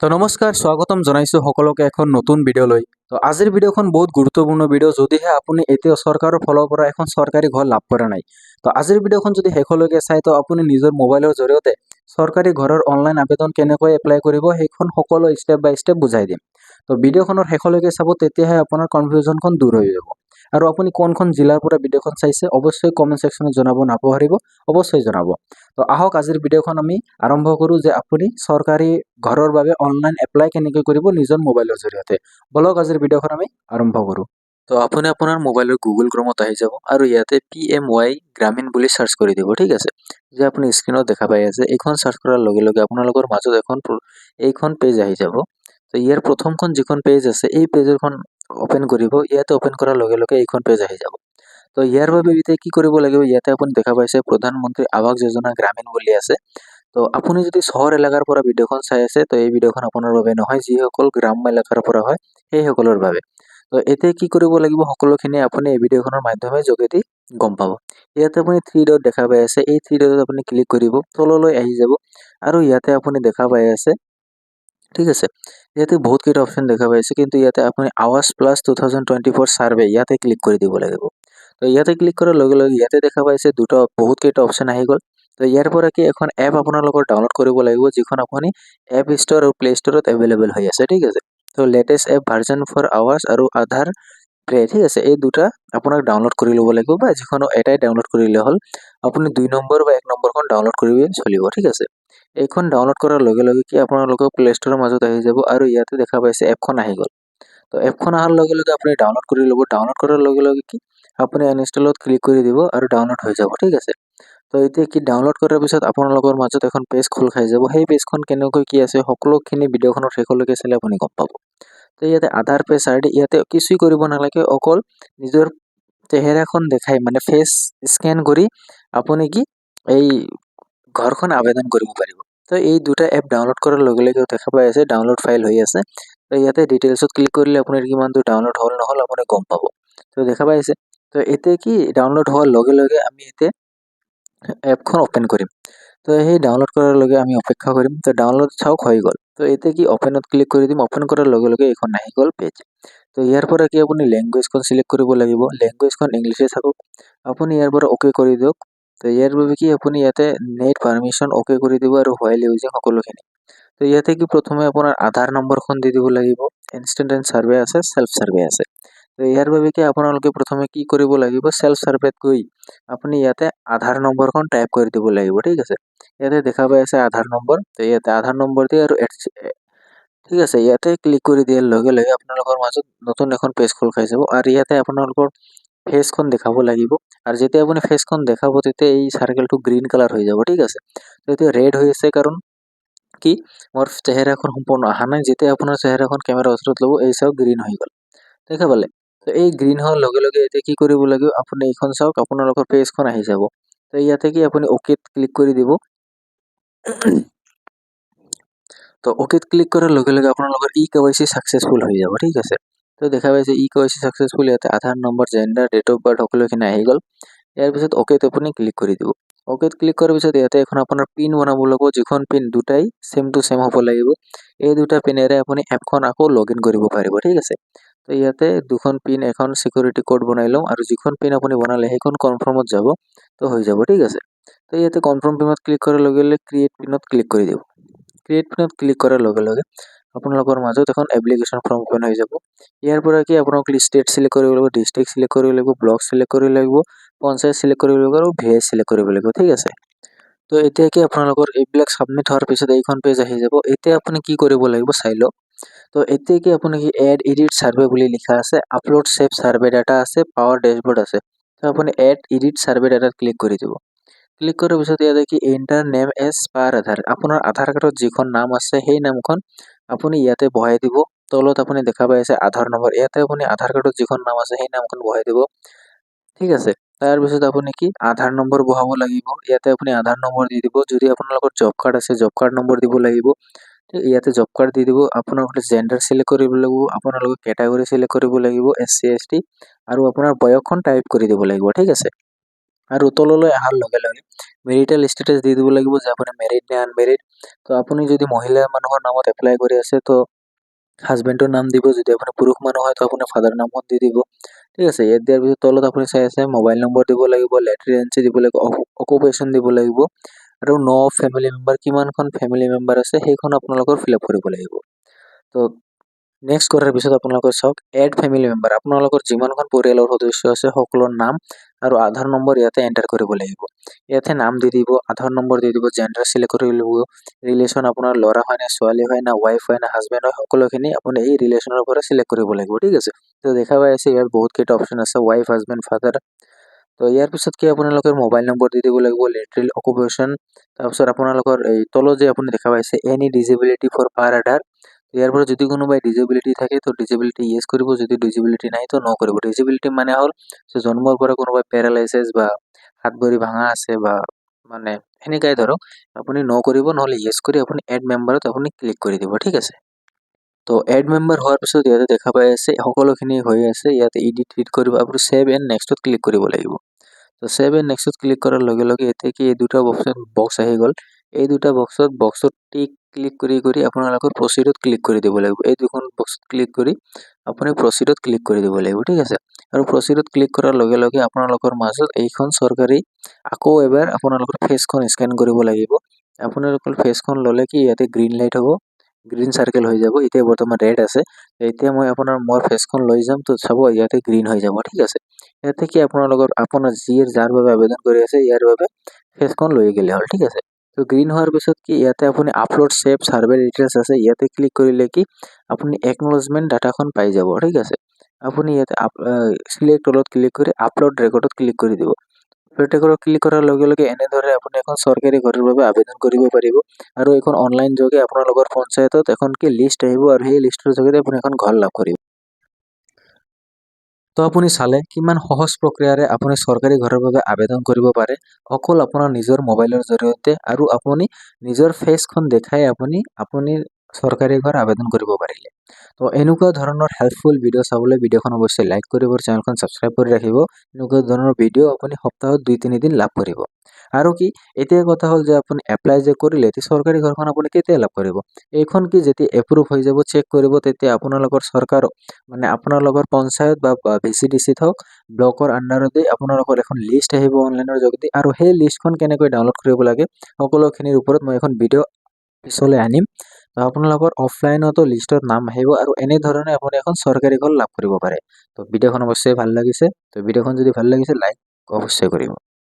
তো নমস্কাৰ, স্বাগতম জনাইছোঁ সকলোকে এখন নতুন ভিডিঅ'লৈ। তো আজিৰ ভিডিঅ'খন বহুত গুৰুত্বপূৰ্ণ ভিডিঅ' যদিহে আপুনি এতিয়া চৰকাৰৰ ফালৰ পৰা এখন চৰকাৰী ঘৰ লাভ কৰা নাই। তো আজিৰ ভিডিঅ'খন যদি শেষলৈকে চাই তো আপুনি নিজৰ মোবাইলৰ জৰিয়তে চৰকাৰী ঘৰৰ অনলাইন আবেদন কেনেকৈ এপ্লাই কৰিব সেইখন সকলো ষ্টেপ বাই ষ্টেপ বুজাই দিম। তো ভিডিঅ'খনৰ শেষলৈকে চাব, তেতিয়াহে আপোনাৰ কনফিউজনখন দূৰ হৈ যাব। আৰু আপুনি কোনখন জিলাৰ পৰা ভিডিঅ'খন চাইছে অৱশ্যই কমেণ্ট ছেকশ্যনত জনাব, নাপাহৰিব অৱশ্যই জনাব। তো আহক, আজিৰ ভিডিঅ'খন আমি আৰম্ভ কৰোঁ যে আপুনি চৰকাৰী ঘৰৰ বাবে অনলাইন এপ্লাই কেনেকৈ কৰিব নিজৰ মোবাইলৰ জৰিয়তে। বলক, আজিৰ ভিডিঅ'খন আমি আৰম্ভ কৰোঁ। তো আপুনি আপোনাৰ মোবাইলৰ গুগল ক্ৰমত আহি যাব আৰু ইয়াতে পি এম ৱাই গ্ৰামীণ বুলি চাৰ্চ কৰি দিব, ঠিক আছে? যে আপুনি স্ক্ৰীণত দেখা পাই আছে, এইখন চাৰ্চ কৰাৰ লগে লগে আপোনালোকৰ মাজত এখন এইখন পেজ আহি যাব। তো ইয়াৰ প্ৰথমখন যিখন পেজ আছে, এই পেজৰখন অ'পেন কৰিব, ইয়াতে অ'পেন কৰাৰ লগে লগে এইখন পেজ আহি যাব। তো ইয়াৰ বাবে এতিয়া কি কৰিব লাগিব, ইয়াতে আপুনি দেখা পাইছে প্ৰধানমন্ত্ৰী আৱাস যোজনা গ্ৰামীণ বুলি আছে। তো আপুনি যদি চহৰ এলেকাৰ পৰা ভিডিঅ'খন চাই আছে, তো এই ভিডিঅ'খন আপোনাৰ বাবে নহয়, যিসকল গ্ৰাম্য এলেকাৰ পৰা হয়, সেইসকলৰ বাবে। তো এতিয়া কি কৰিব লাগিব, সকলোখিনি আপুনি এই ভিডিঅ'খনৰ মাধ্যমে যোগেদি গম পাব। ইয়াতে আপুনি থ্ৰী ডট দেখা পাই আছে, এই থ্ৰী ডটত আপুনি ক্লিক কৰিব, তললৈ আহি যাব। আৰু ইয়াতে আপুনি দেখা পাই আছে ঠিক আছে? ইয়াতে বহুত কেইটা অপশ্যন দেখা পাইছে, কিন্তু ইয়াতে আপুনি Awaas plus two thousand twenty four survey ইয়াতে ক্লিক কৰি দিব লাগিব। তো ইয়াতে ক্লিক কৰাৰ লগে লগে ইয়াতে দেখা পাইছে দুটা, বহুত কেইটা অপশ্যন আহি গ'ল। তো ইয়াৰ পৰা কি এখন এপ আপোনালোকৰ ডাউনলোড কৰিব লাগিব, যিখন আপুনি এপ ষ্ট'ৰ আৰু প্লে ষ্ট'ৰত এভেইলেবল হৈ আছে, ঠিক আছে? তো লেটেষ্ট এপ ভাৰ্জন ফৰ আৱাজ আৰু আধাৰ প্লে ঠিক আছে? এই দুটা আপোনাক ডাউনলোড কৰি ল'ব লাগিব বা যিকোনো এটাই ডাউনলোড কৰিলে হ'ল, আপুনি দুই নম্বৰ বা এক নম্বৰখন ডাউনলোড কৰি চলিব, ঠিক আছে? এইখন ডাউনলোড কৰাৰ লগে লগে কি আপোনালোকৰ প্লে ষ্ট'ৰৰ মাজত আহি যাব আৰু ইয়াতে দেখা পাইছে এপখন আহি গ'ল। তো এপখন অহাৰ লগে লগে আপুনি ডাউনলোড কৰি ল'ব। ডাউনলোড কৰাৰ লগে লগে কি আপুনি ইনষ্টলত ক্লিক কৰি দিব আৰু ডাউনলোড হৈ যাব, ঠিক আছে? তো এতিয়া কি ডাউনলোড কৰাৰ পিছত আপোনালোকৰ মাজত এখন পেজ খোল খাই যাব। সেই পেজখন কেনেকৈ কি আছে সকলোখিনি ভিডিঅ'খনৰ শেষলৈকে চালে আপুনি গম পাব। তো ইয়াতে আধাৰ পেজ আই ডি ইয়াতে কিছুই কৰিব নালাগে। অকল নিজৰ চেহেৰাখন দেখাই মানে ফেচ স্কেন কৰি আপুনি কি এই ঘৰখন আবেদন কৰিব পাৰিব। তো এই দুটা এপ ডাউনলোড কৰাৰ লগে লগে দেখা পাই আছে ডাউনলোড ফাইল হৈ আছে। তো ইয়াতে ডিটেইলছত ক্লিক কৰিলে আপোনাৰ কিমান দূৰ ডাউনলোড হ'ল, নহ'ল, আপুনি গম পাব। তো দেখা পাইছে তো এতিয়া কি ডাউনলোড হোৱাৰ লগে লগে আমি এতিয়া এপখন অ'পেন কৰিম। তো সেই ডাউনলোড কৰাৰ লগে আমি অপেক্ষা কৰিম। তো ডাউনলোড চাওক, হৈ গ'ল। তো এতিয়া কি অ'পেনত ক্লিক কৰি দিম। অ'পেন কৰাৰ লগে লগে এইখন আহি গ'ল পেজ তো ইয়াৰ পৰা কি আপুনি লেংগুৱেজখন চিলেক্ট কৰিব লাগিব। লেংগুৱেজখন ইংলিছে থাকক আপুনি ইয়াৰ পৰা অ'কে কৰি দিয়ক। তো ইয়াৰ বাবে কি আপুনি ইয়াতে নেট পাৰমিশ্যন অ'কে কৰি দিব আৰু হোৱাইল ইউজিং সকলোখিনি। তো ইয়াতে কি প্ৰথমে আপোনাৰ আধাৰ নম্বৰখন দি দিব লাগিব। ইনষ্টেণ্ট এণ্ড ছাৰ্ভে আছে ছেল্ফ ছাৰ্ভে আছে। তো ইয়াৰ বাবে কি আপোনালোকে প্ৰথমে কি কৰিব লাগিব ছেল্ফ ছাৰ্ভেত গৈ আপুনি ইয়াতে আধাৰ নম্বৰখন টাইপ কৰি দিব লাগিব, ঠিক আছে? ইয়াতে দেখা পাই আছে আধাৰ নম্বৰ তো ইয়াতে আধাৰ নম্বৰ দিয়ে আৰু ঠিক আছে, ইয়াতে ক্লিক কৰি দিয়াৰ লগে লগে আপোনালোকৰ মাজত নতুন এখন পেজ খোল খাই যাব। আৰু ইয়াতে আপোনালোকৰ ফেচখন দেখাব লাগিব। আৰু যেতিয়া আপুনি ফেচখন দেখাব, তেতিয়া এই চাৰ্কেলটো গ্ৰীণ কালাৰ হৈ যাব, ঠিক আছে? তো এতিয়া ৰেড হৈ আছে কাৰণ কি? মোৰ চেহেৰাখন সম্পূৰ্ণ অহা নাই। যেতিয়া আপোনাৰ চেহেৰাখন কেমেৰাৰ ওচৰত ল'ব, এই চাওক গ্ৰীণ হৈ গ'ল। দেখা পালে? তো এই গ্ৰীণ হোৱাৰ লগে লগে এতিয়া কি কৰিব লাগিব? আপুনি এইখন চাওক আপোনালোকৰ পেজখন আহি যাব। তো ইয়াতে কি আপুনি অ'কেত ক্লিক কৰি দিব। তো অ'কেত ক্লিক কৰাৰ লগে লগে আপোনালোকৰ ই কে ৱাই চি ছাকচেছফুল হৈ যাব, ঠিক আছে? তো দেখা পাইছে, ই কে ৱাই চি ছাকচেছফুল ইয়াতে Aadhaar number gender date of birth সকলোখিনি আহি গ'ল। ইয়াৰ পিছত অ'কেত আপুনি ক্লিক কৰি দিব। অ'কেত ক্লিক কৰাৰ পিছত ইয়াতে এখন আপোনাৰ পিন বনাব লাগিব যিখন পিন দুটাই ছেম টু ছেম হ'ব লাগিব। এই দুটা পিনেৰে আপুনি এপখন আকৌ লগ ইন কৰিব পাৰিব, ঠিক আছে? তো ইয়াতে দুখন পিন এখন চিকিউৰিটি কোড বনাই লওঁ আৰু যিখন পিন আপুনি বনালে, সেইখন কনফাৰ্মত যাব, তো হৈ যাব, ঠিক আছে? তো ইয়াতে কনফাৰ্ম পিনত ক্লিক কৰাৰ লগে লগে ক্ৰিয়েট পিনত ক্লিক কৰি দিব। ক্ৰিয়েট পিনত ক্লিক কৰাৰ লগে লগে আপোনালোকৰ মাজত এখন এপ্লিকেশ্যন ফৰ্ম অ'পেন হৈ যাব। ইয়াৰ পৰা কি আপোনাক ষ্টেট চিলেক্ট কৰিব লাগিব ডিষ্ট্ৰিক্ট চিলেক্ট কৰিব লাগিব ব্লক চিলেক্ট কৰিব লাগিব, পঞ্চায়ত চিলেক্ট কৰিব লাগিব আৰু ভিলেজ চিলেক্ট কৰিব লাগিব, ঠিক আছে? তো এতিয়া কি আপোনালোকৰ এইবিলাক ছাবমিট হোৱাৰ পিছত এইখন পেজ আহি যাব। এতিয়া আপুনি কি কৰিব লাগিব চাই লওক। তো এতিয়া কি আপুনি কি এড এডিট ছাৰ্ভে বুলি লিখা আছে আপলোড ছেভ ছাৰ্ভে ডাটা আছে পাৱাৰ ডেছবৰ্ড আছে। তো আপুনি এড এডিট ছাৰ্ভে ডাটাত ক্লিক কৰি দিব। ক্লিক কৰাৰ পিছত ইয়াতে কি এণ্টাৰ নেম এজ পাৰ আধাৰ আপোনাৰ আধাৰ কাৰ্ডত যিখন নাম আছে, সেই নামখন আপুনি ইয়াতে বহাই দিব। তলত আপুনি দেখা পাই আছে আধাৰ নম্বৰ। ইয়াতে আপুনি আধাৰ কাৰ্ডত যিখন নাম আছে, সেই নামখন বহাই দিব। ঠিক আছে। তাৰপিছত আপুনি কি? আধাৰ নম্বৰ বহাব লাগিব। ইয়াতে আপুনি আধাৰ নম্বৰ দি দিব। যদি আপোনালোকৰ জব কাৰ্ড আছে, জব কাৰ্ড নম্বৰ দিব লাগিব। ইয়াতে জব কাৰ্ড দি দিব। আপোনালোকে জেণ্ডাৰ চিলেক্ট কৰিব লাগিব। আপোনালোকে কেটাগৰী চিলেক্ট কৰিব লাগিব এছ চি এছ টি আৰু আপোনাৰ বয়সখন টাইপ কৰি দিব লাগিব। ঠিক আছে। আৰু তললৈ অহাৰ লগে লগে মেৰিটেল ষ্টেটাছ দি দিব লাগিব যে আপুনি মেৰিড নে আনমেৰিড তো আপুনি যদি মহিলা মানুহৰ নামত এপ্লাই কৰি আছে, তো হাজবেণ্ডৰ নাম দিব, যদি আপুনি পুৰুষ মানুহ হয়, তো আপুনি ফাদাৰ নামত দি দিব। ঠিক আছে, ইয়াত দিয়াৰ পিছত তলত আপুনি চাই আছে মোবাইল নম্বৰ দিব লাগিব লেটাৰ এজেঞ্চি দিব লাগিব অকুপেশ্যন দিব লাগিব, আৰু ন ফেমিলি মেম্বাৰ কিমানখন ফেমিলি মেম্বাৰ আছে, সেইখন আপোনালোকৰ ফিল আপ কৰিব লাগিব। তো নেক্সট কৰাৰ পিছত আপোনালোকৰ চাওক এড ফেমিলি মেম্বাৰ আপোনালোকৰ যিমানখন পৰিয়ালৰ সদস্য আছে, সকলোৰ নাম আৰু আধাৰ নম্বৰ ইয়াতে এণ্টাৰ কৰিব লাগিব। ইয়াতে নাম দি দিব, আধাৰ নম্বৰ দি দিব জেণ্ডাৰ চিলেক্ট কৰি ল'ব ৰিলেশ্যন আপোনাৰ ল'ৰা হয় নে, ছোৱালী হয় না ৱাইফ হয় না হাজবেণ্ড হয়, সকলোখিনি আপুনি এই ৰিলেশ্যনৰ পৰা চিলেক্ট কৰিব লাগিব, ঠিক আছে? তো দেখা পাই আছে, ইয়াত বহুত কেইটা অপশ্যন আছে ৱাইফ হাজবেণ্ড ফাদাৰ তো ইয়াৰ পিছত কি আপোনালোকৰ মোবাইল নম্বৰ দি দিব লাগিব লেট্ৰিল অকুপেশ্যন তাৰপিছত আপোনালোকৰ এই তলত যে আপুনি দেখা পাইছে এনি ডিজেবিলিটি ফৰ পাৰ আধাৰ পৰা যদি কোনোবাই ডিজেবিলিটি থাকে, তো ডিজেবিলিটি ইয়েছ কৰিব যদি ডিজেবিলিটি নাই, তো ন কৰিব ডিজেবিলিটি মানে হ'ল যে জন্মৰ পৰা কোনোবাই পেৰালাইচিছ বা হাত ভৰি ভাঙা আছে বা মানে সেনেকাই ধৰক, আপুনি ন কৰিব নহ'লে ইয়েছ কৰি আপুনি এড মেম্বাৰত আপুনি ক্লিক কৰি দিব, ঠিক আছে? তো এড মেম্বাৰ হোৱাৰ পিছত ইয়াতে দেখা পাই আছে, সকলোখিনি হৈ আছে, ইয়াতে ইডিট হিট কৰিব আপুনি ছেভ এণ্ড নেক্সটত ক্লিক কৰিব লাগিব। তো ছেভ এণ্ড নেক্সটত ক্লিক কৰাৰ লগে লগে এতিয়া কি, এই দুটা অপশ্যন বক্স আহি গ'ল। এই দুটা বক্সত বক্সত টিক ক্লিক কৰি কৰি আপোনালোকৰ প্ৰচিডত ক্লিক কৰি দিব লাগিব। এই দুখন বক্সত ক্লিক কৰি আপুনি প্ৰচিডত ক্লিক কৰি দিব লাগিব ঠিক আছে? আৰু প্ৰচিডত ক্লিক কৰাৰ লগে লগে আপোনালোকৰ মাজত এইখন চৰকাৰী আকৌ এবাৰ আপোনালোকৰ ফেচখন স্কেন কৰিব লাগিব। আপোনালোকৰ ফেচখন ল'লে কি ইয়াতে গ্ৰীণ লাইট হ'ব গ্ৰীণ চাৰ্কেল হৈ যাব এতিয়া বৰ্তমান ৰেড আছে। এতিয়া মই আপোনাৰ মোৰ ফেচখন লৈ যাম তো চাব ইয়াতে গ্ৰীণ হৈ যাব ঠিক আছে? ইয়াতে কি আপোনালোকৰ আপোনাৰ যিয়ে যাৰ বাবে আবেদন কৰি আছে ইয়াৰ বাবে ফেচখন লৈ গ'লে হ'ল ঠিক আছে? তো গ্ৰীণ হোৱাৰ পিছত কি ইয়াতে আপুনি আপলোড ছেভ ছাৰ্ভে ডিটেইলছ আছে, ইয়াতে ক্লিক কৰিলে কি আপুনি একনলেজমেণ্ট ডাটাখন পাই যাব, ঠিক আছে? আপুনি ইয়াতে চিলেক্ট তলত ক্লিক কৰি আপলোড ৰেকৰ্ডত ক্লিক কৰি দিব। ৰেকৰ্ডত ক্লিক কৰাৰ লগে লগে এনেদৰে আপুনি এখন চৰকাৰী ঘৰৰ বাবে আবেদন কৰিব পাৰিব আৰু এইখন অনলাইন যোগে আপোনালোকৰ পঞ্চায়তত এখন কি লিষ্ট আহিব আৰু সেই লিষ্টৰ যোগেদি আপুনি এখন ঘৰ লাভ কৰিব। তো আপুনি চালে কিমান সহজ প্ৰক্ৰিয়াৰে আপুনি চৰকাৰী ঘৰৰ বাবে আবেদন কৰিব পাৰে, অকল আপোনাৰ নিজৰ মোবাইলৰ জৰিয়তে আৰু আপুনি নিজৰ ফেচখন দেখাই আপুনি আপুনি চৰকাৰী ঘৰ আবেদন কৰিব পাৰিলে। তো এনেকুৱা ধৰণৰ হেল্পফুল ভিডিঅ' চাবলৈ ভিডিঅ'খন অৱশ্যে লাইক কৰিব চেনেলখন ছাবস্ক্ৰাইব কৰি ৰাখিব। এনেকুৱা ধৰণৰ ভিডিঅ' আপুনি সপ্তাহত দুই তিনিদিন লাভ কৰিব। আৰু কি, এতিয়া কথা হ'ল যে আপুনি এপ্লাই যে কৰিলে তেতিয়া চৰকাৰী ঘৰখন আপুনি কেতিয়া লাভ কৰিব? এইখন কি যেতিয়া এপ্ৰুভ হৈ যাব চেক কৰিব, তেতিয়া আপোনালোকৰ চৰকাৰক মানে আপোনালোকৰ পঞ্চায়ত বা ভি চি ডি চিত হওক ব্লকৰ আণ্ডাৰতে আপোনালোকৰ এখন লিষ্ট আহিব অনলাইনৰ যোগেদি, আৰু সেই লিষ্টখন কেনেকৈ ডাউনলোড কৰিব লাগে, সকলোখিনিৰ ওপৰত মই এখন ভিডিঅ' পিছলৈ আনিম। তো আপোনালোকৰ অফলাইনতো লিষ্টত নাম আহিব, আৰু এনেধৰণে আপুনি এখন চৰকাৰী ঘৰ লাভ কৰিব পাৰে। তো ভিডিঅ'খন অৱশ্যেই ভালো লাগিছে। তো ভিডিঅ'খন যদি ভালো লাগিছে লাইক অৱশ্যই কৰিব।